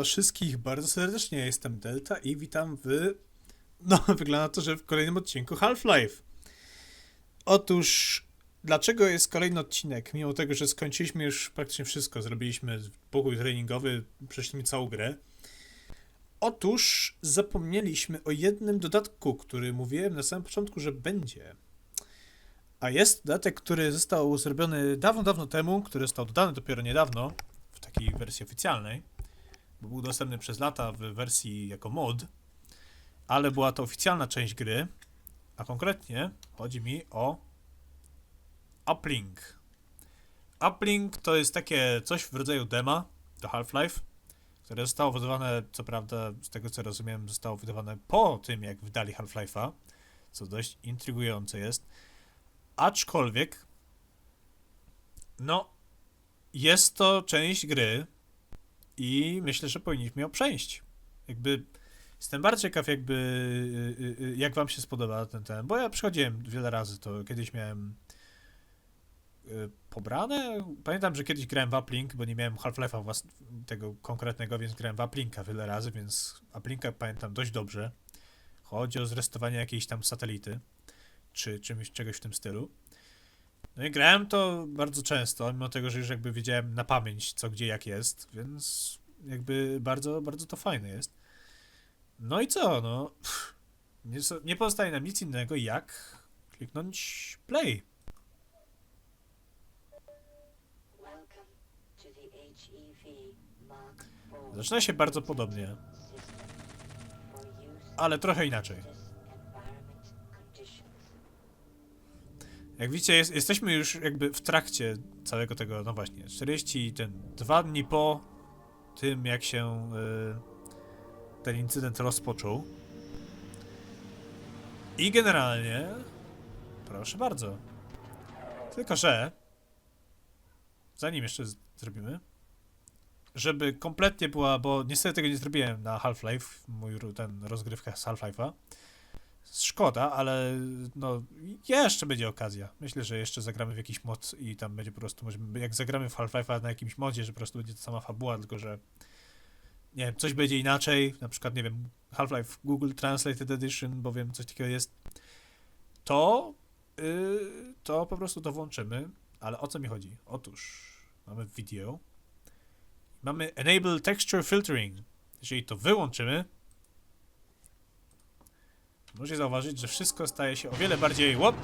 Was wszystkich bardzo serdecznie, ja jestem Delta i witam w... No, wygląda to, że w kolejnym odcinku Half-Life. Otóż, dlaczego jest kolejny odcinek? Mimo tego, że skończyliśmy już praktycznie wszystko, zrobiliśmy pokój treningowy, przeszliśmy całą grę. Otóż zapomnieliśmy o jednym dodatku, który mówiłem na samym początku, że będzie. A jest dodatek, który został zrobiony dawno, dawno temu, który został dodany dopiero niedawno, w takiej wersji oficjalnej, bo był dostępny przez lata w wersji jako mod, ale była to oficjalna część gry, a konkretnie chodzi mi o Uplink. Uplink to jest takie coś w rodzaju dema do Half-Life, które zostało wydawane, co prawda, z tego co rozumiem, zostało wydawane po tym, jak wydali Half-Life'a, co dość intrygujące jest. Aczkolwiek, no, jest to część gry i myślę, że powinniśmy ją przejść. Jakby jestem bardzo ciekaw, jakby y, y, y, jak wam się spodoba ten ten, bo ja przychodziłem wiele razy, to kiedyś miałem pobrane. Pamiętam, że kiedyś grałem w Uplink, bo nie miałem Half-Life'a tego konkretnego, więc grałem w Uplinka wiele razy, więc Uplinka pamiętam dość dobrze. Chodzi o zrestowanie jakiejś tam satelity, czy czymś, czegoś w tym stylu. No i grałem to bardzo często, mimo tego, że już jakby wiedziałem na pamięć, co gdzie jak jest, więc jakby bardzo, bardzo to fajne jest. No i co, no. Nie, nie pozostaje nam nic innego, jak kliknąć play. Zaczyna się bardzo podobnie, ale trochę inaczej. Jak widzicie, jest, jesteśmy już jakby w trakcie całego tego, no właśnie, 40, ten, dwa dni po tym, jak się y, ten incydent rozpoczął. I generalnie, proszę bardzo. Tylko, że, zanim jeszcze zrobimy, żeby kompletnie była, bo niestety tego nie zrobiłem na Half-Life, mój ten rozgrywka z Half-Life'a, Szkoda, ale no jeszcze będzie okazja. Myślę, że jeszcze zagramy w jakiś mod i tam będzie po prostu, jak zagramy w Half-Life'a na jakimś modzie, że po prostu będzie to sama fabuła, tylko że nie wiem, coś będzie inaczej, na przykład, nie wiem, Half-Life Google Translated Edition, bo wiem, coś takiego jest, to yy, to po prostu to włączymy, ale o co mi chodzi? Otóż mamy video, mamy Enable Texture Filtering. Jeżeli to wyłączymy, Możecie zauważyć, że wszystko staje się o wiele bardziej. Łop!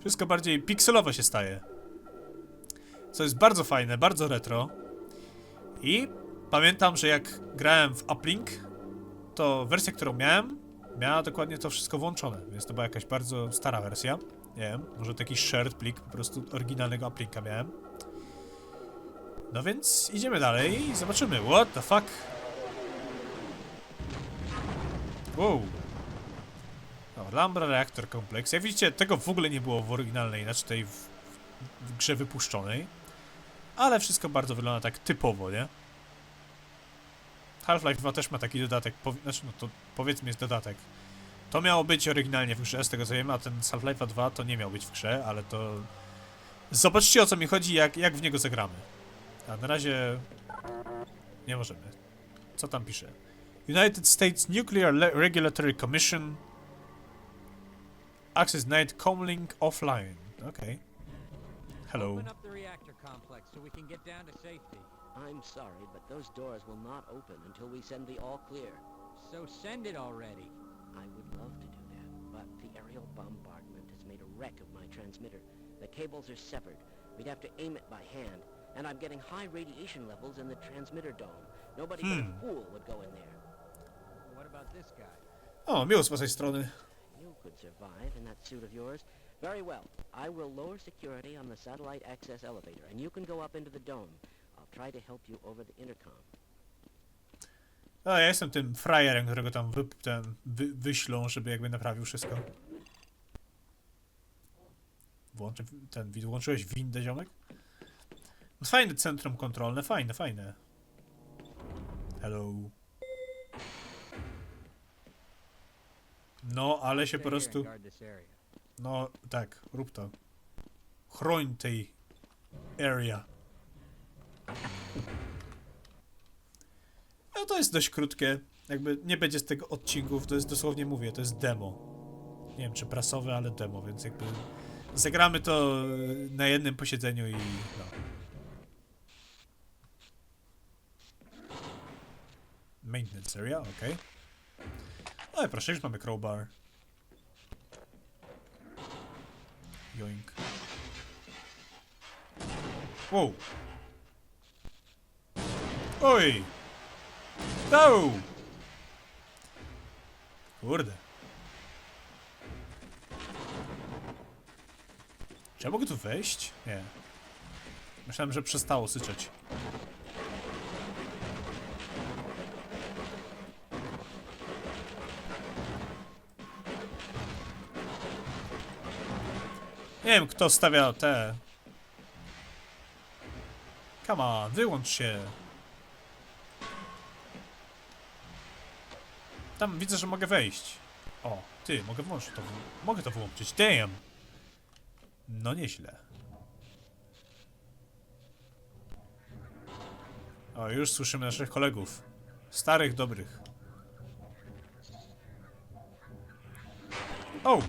Wszystko bardziej pikselowe się staje. Co jest bardzo fajne, bardzo retro. I pamiętam, że jak grałem w Uplink, to wersja, którą miałem, miała dokładnie to wszystko włączone. Więc to była jakaś bardzo stara wersja. Nie wiem, może to jakiś shared plik, po prostu oryginalnego Uplinka miałem. No więc idziemy dalej i zobaczymy. What the fuck? Wow. No, Lambra Reactor Complex. Jak widzicie, tego w ogóle nie było w oryginalnej, znaczy tej w, w grze wypuszczonej. Ale wszystko bardzo wygląda tak typowo, nie? Half-Life 2 też ma taki dodatek, znaczy no to powiedzmy jest dodatek. To miało być oryginalnie w grze, z tego co wiem, a ten Half-Life 2 to nie miał być w grze, ale to... Zobaczcie o co mi chodzi, jak, jak w niego zagramy. A na razie... Nie możemy. Co tam pisze? United States Nuclear Le- Regulatory Commission Access Night Comlink offline. Okay. Hello. Open up the reactor complex so we can get down to safety. I'm sorry, but those doors will not open until we send the all clear. So send it already. I would love to do that, but the aerial bombardment has made a wreck of my transmitter. The cables are severed. We'd have to aim it by hand, and I'm getting high radiation levels in the transmitter dome. Nobody but a hmm. fool would go in there. O, miło z waszej strony. You could survive in that suit of yours. Very well. I will lower security on the satellite access elevator, and you can go up into the dome. I'll try to help you over the intercom. A ja jestem tym frajerem, którego tam wy, ten, wy, wyślą, żeby jakby naprawił wszystko. Włączy, ten, włączyłeś windę, ziomek? No fajne centrum kontrolne, fajne, fajne. Hello. No, ale się po prostu... No, tak, rób to. Chroń tej area. No to jest dość krótkie. Jakby nie będzie z tego odcinków, to jest dosłownie mówię, to jest demo. Nie wiem czy prasowe, ale demo, więc jakby zagramy to na jednym posiedzeniu i no. Maintenance area, ok. Ale proszę, już mamy crowbar. Joink. Wow. Oj! Dał! Kurde. Czy ja mogę tu wejść? Nie. Myślałem, że przestało syczeć. Nie wiem, kto stawia te... Come on, wyłącz się. Tam widzę, że mogę wejść. O, ty, mogę włączyć to. Mogę to wyłączyć. Damn! No nieźle. O, już słyszymy naszych kolegów. Starych, dobrych. O!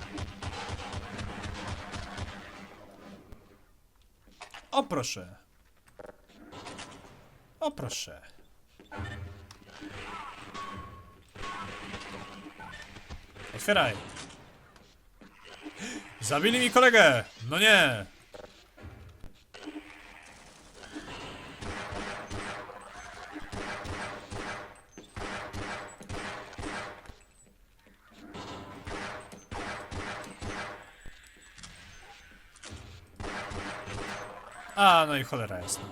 O proszę. O proszę. Otwieraj. Zabili mi kolegę! No nie! A, no i cholera jasna.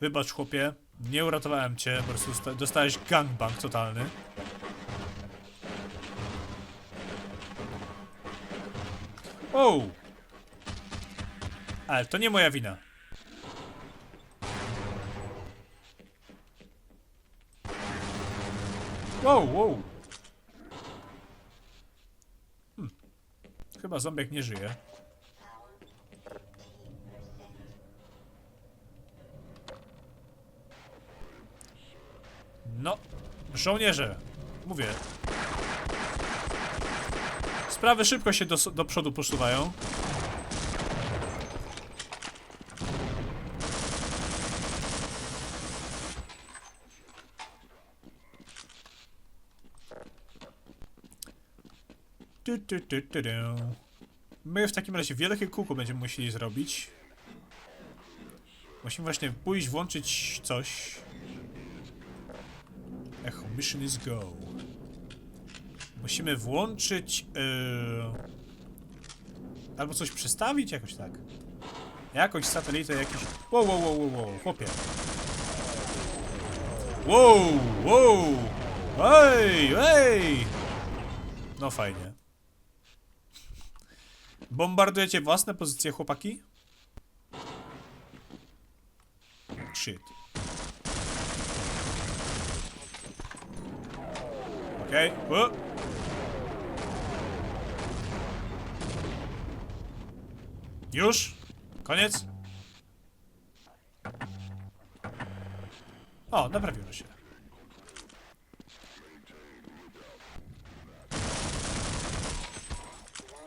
Wybacz chłopie, nie uratowałem cię, po prostu sta- dostałeś gangbang totalny. O! Ale to nie moja wina. Wow, wow. Hmm. Chyba zombiek nie żyje. No, żołnierze, mówię. Sprawy szybko się do, do przodu posuwają. My w takim razie wielkie kółko będziemy musieli zrobić. Musimy właśnie pójść, włączyć coś. Mission is go. Musimy włączyć. Yy... Albo coś przestawić, jakoś tak. Jakąś satelitę, jakiś. Wow, wow, wow, wow, wow, chłopie. Wow, wow! Ej, ej! No fajnie. Bombardujecie własne pozycje, chłopaki? Shit. Okay. Już? Koniec? O, naprawiło się.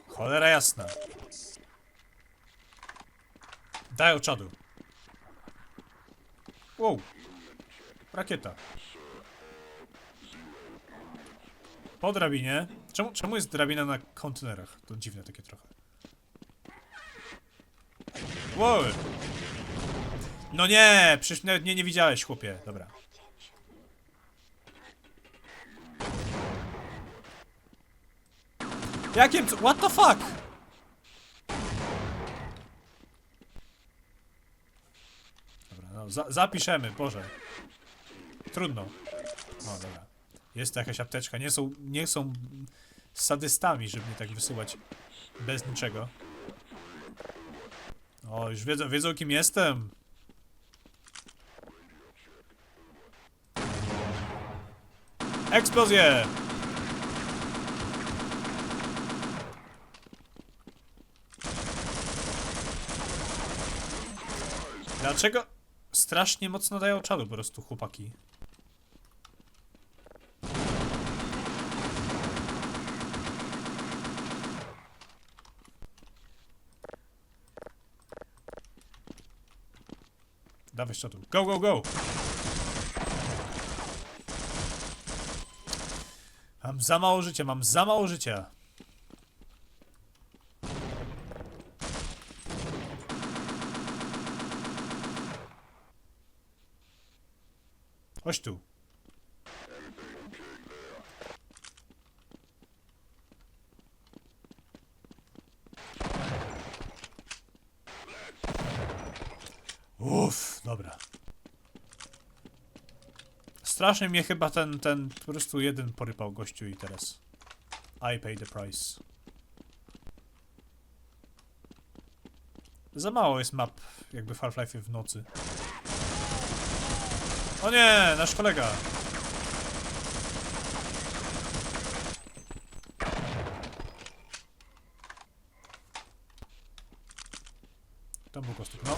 Cholera jasna. Daj czadu. Wow. Rakieta. Po drabinie. Czemu, czemu jest drabina na kontenerach? To dziwne takie trochę. Wow. No nie, przecież nawet nie, nie widziałeś, chłopie. Dobra. Jakim... c- What the fuck? Dobra, no, za, zapiszemy, Boże. Trudno. O, dobra. Jest jakaś apteczka. Nie są, nie są sadystami, żeby mnie tak wysyłać bez niczego. O, już wiedzą, wiedzą kim jestem. Eksplozje! Dlaczego strasznie mocno dają czadu po prostu chłopaki? Dawaj szczotu. Go, go, go! Mam za mało życia, mam za mało życia. Chodź tu. Uff, dobra. Strasznie mnie chyba ten, ten po prostu jeden porypał gościu i teraz I pay the price. Za mało jest map jakby w Half-Life w nocy. O nie, nasz kolega. Tam był kostek, no.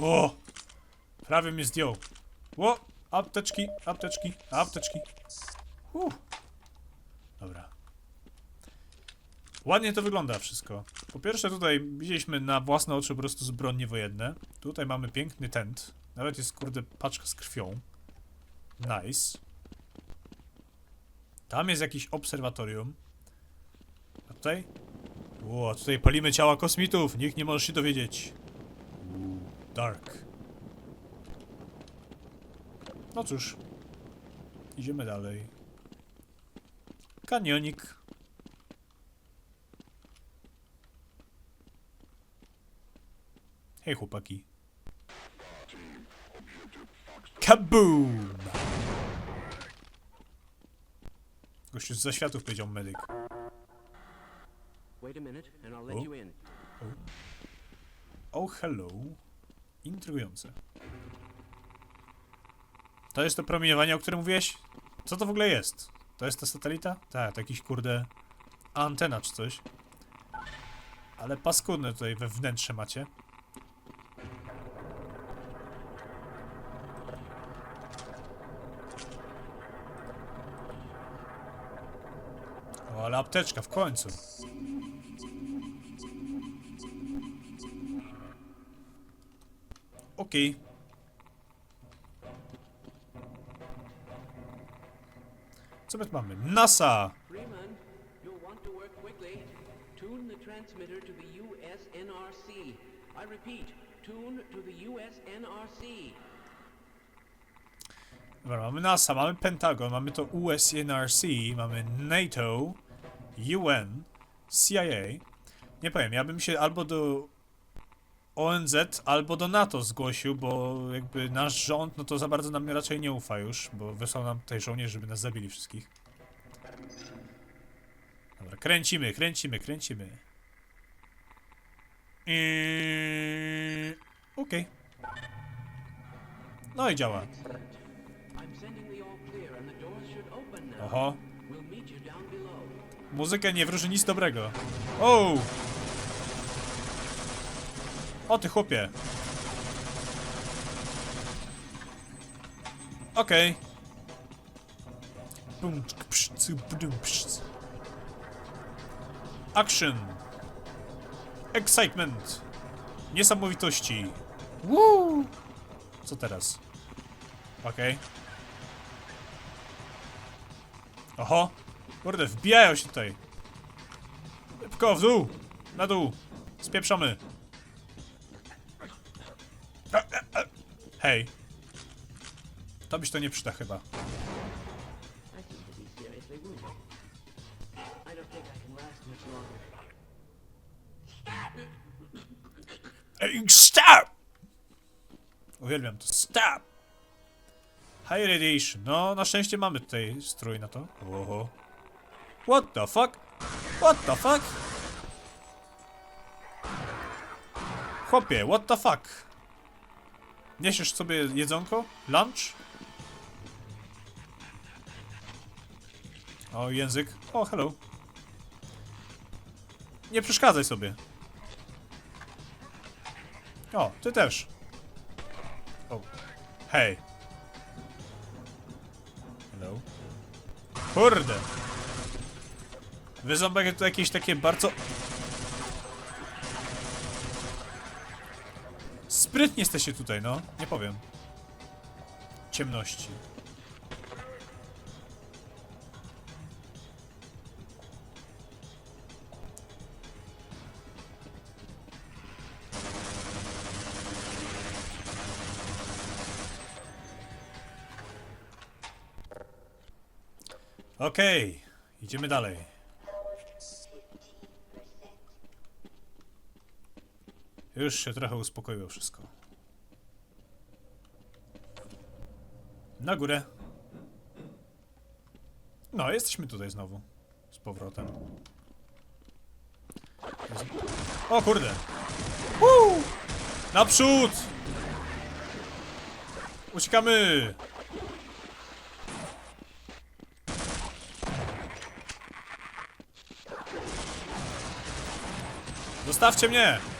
O! Prawie mnie zdjął. O! Apteczki, apteczki, apteczki. Uff. Dobra. Ładnie to wygląda wszystko. Po pierwsze tutaj widzieliśmy na własne oczy po prostu zbrodnie wojenne. Tutaj mamy piękny tent. Nawet jest kurde paczka z krwią. Nice. Tam jest jakieś obserwatorium. A tutaj? O, tutaj palimy ciała kosmitów. Nikt nie może się dowiedzieć. Dark. No cóż. Idziemy dalej. Kanionik. Hej chłopaki. Kaboom! Gościu z zaświatów powiedział medyk. Wait a minute, and I'll let you in. Oh hello. Intrygujące. To jest to promieniowanie, o którym mówiłeś? Co to w ogóle jest? To jest ta satelita? Tak, to jakiś kurde antena czy coś. Ale paskudne tutaj we wnętrze macie. O, ale apteczka w końcu. Okej. Co my tu mamy? NASA! Freeman, you'll want to work quickly. Tune the transmitter to the USNRC. I repeat, tune to the USNRC. Dobra, mamy NASA, mamy Pentagon, mamy to USNRC, mamy NATO, UN, CIA. Nie powiem, ja bym się albo do ONZ, albo do NATO zgłosił, bo jakby nasz rząd, no to za bardzo nam raczej nie ufa już, bo wysłał nam tutaj żołnierzy, żeby nas zabili wszystkich. Dobra, kręcimy, kręcimy, kręcimy. Eee, Okej. No i działa. Oho. Muzyka nie wróży nic dobrego. O! O ty chłopie. Okej. Psz. Action. Excitement. Niesamowitości. Woo! Co teraz? Okej. Oho. Kurde, wbijają się tutaj. Szybko, w dół! Na dół! Spieprzamy! Hej. To byś to nie przyda chyba. Ej, Stop! Uwielbiam to. Stop! High radiation. No, na szczęście mamy tutaj strój na to. Oho. What the fuck? What the fuck? Chłopie, what the fuck? Niesiesz sobie jedzonko? Lunch? O, język. O, hello. Nie przeszkadzaj sobie. O, ty też. O, hej. Hello. Kurde! Wy zombie to jakieś takie bardzo... Sprytnie jesteście tutaj, no. Nie powiem. Ciemności. Okej, idziemy dalej. Już się trochę uspokoiło wszystko. Na górę. No, jesteśmy tutaj znowu. Z powrotem. O kurde! Woo! Naprzód! Uciekamy! Zostawcie mnie!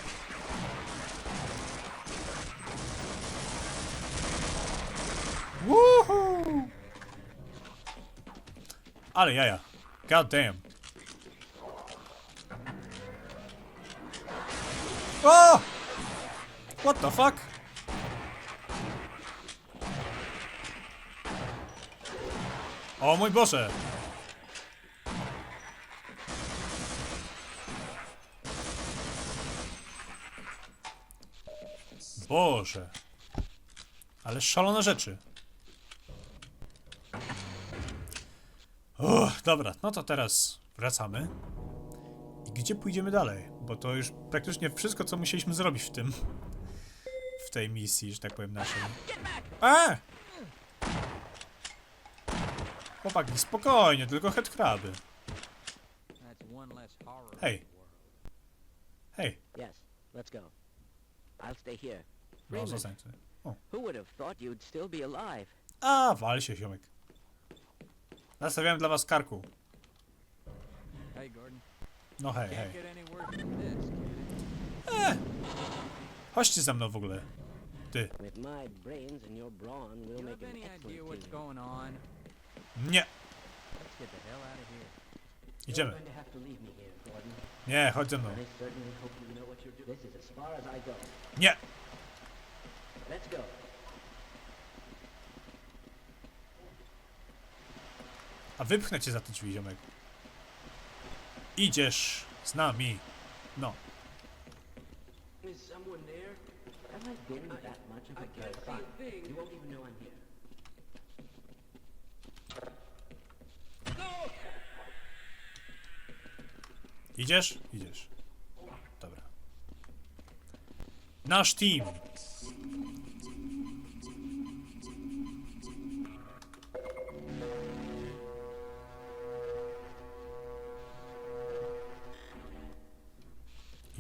Ale jaja. God damn. O! What the fuck? O mój Boże! Boże. Ale szalone rzeczy. Dobra, no to teraz wracamy. I gdzie pójdziemy dalej? Bo to już praktycznie wszystko, co musieliśmy zrobić w tym. W tej misji, że tak powiem, naszej. A! Chłopaki, spokojnie, tylko headcraby. World. Hej, Yes, let's go. I'll stay here. no zostań tutaj. O. who would have thought you'd still be alive? A, wal się, ziomek. Nastawiałem dla was karku. Hey, Gordon. No hej, hej. it? Chodźcie ze mną w ogóle. Ty. Nie. Idziemy. You're going to have to leave me here, Gordon. Nie, chodź ze mną. I certainly hope you know what you're doing. This is as far as I go. Nie. Let's go. A wypchnę cię za te drzwi, ziomek. Idziesz z nami. No. Idziesz? Idziesz. Dobra. Nasz team.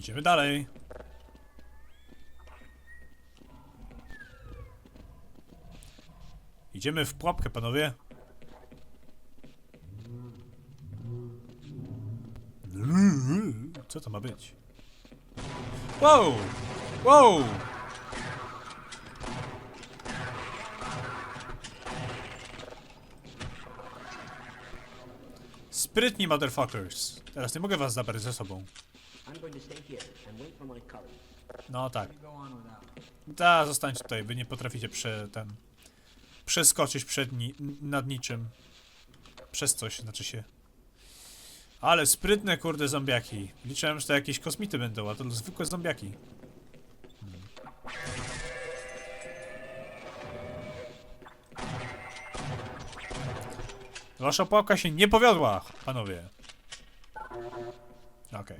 Idziemy dalej. Idziemy w pułapkę, panowie. Co to ma być? Wow! Wow! Sprytni motherfuckers. Teraz nie mogę was zabrać ze sobą. No tak. Da, zostańcie tutaj, wy nie potraficie prze, ten, przeskoczyć przed ni, nad niczym. Przez coś, znaczy się. Ale sprytne, kurde, zombiaki. Liczyłem, że to jakieś kosmity będą, a to zwykłe zombiaki. Hmm. Wasza pałka się nie powiodła, panowie. Okej.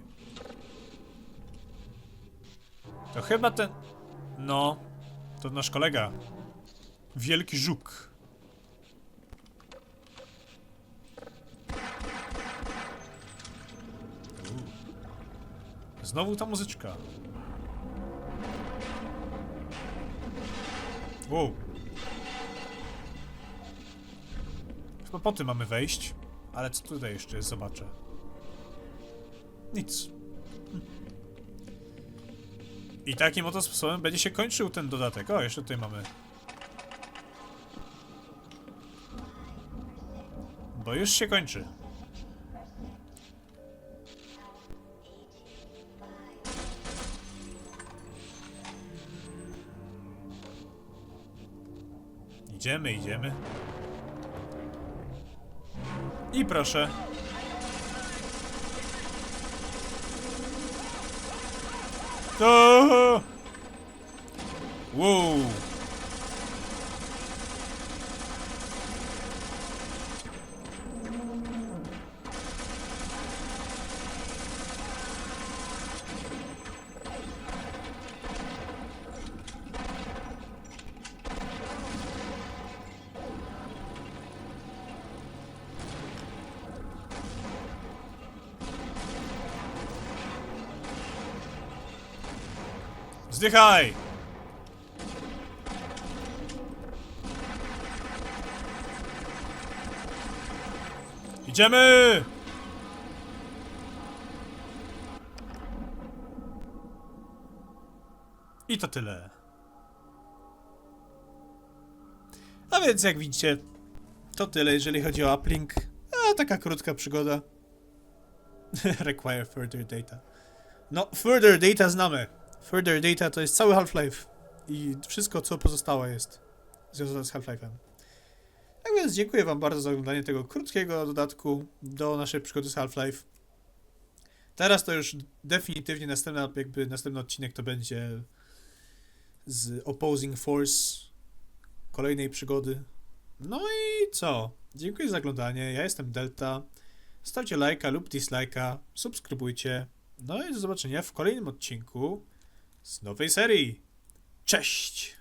To chyba ten... No, to nasz kolega. Wielki żuk. Znowu ta muzyczka. Wow. Chyba po tym mamy wejść. Ale co tutaj jeszcze jest? Zobaczę. Nic. I takim oto sposobem będzie się kończył ten dodatek. O, jeszcze tutaj mamy. Bo już się kończy. Idziemy, idziemy. I proszę. To. Wow. Zdychaj! Idziemy! I to tyle. A więc jak widzicie, to tyle jeżeli chodzi o uplink. A taka krótka przygoda. Require further data. No, further data znamy. Further data to jest cały Half-Life. I wszystko, co pozostałe jest związane z Half-Life'em. Tak więc dziękuję Wam bardzo za oglądanie tego krótkiego dodatku do naszej przygody z Half-Life. Teraz to już definitywnie następna, jakby następny odcinek to będzie z Opposing Force kolejnej przygody. No i co? Dziękuję za oglądanie. Ja jestem Delta. Stawcie lajka lub dislajka, subskrybujcie. No i do zobaczenia w kolejnym odcinku z nowej serii. Cześć!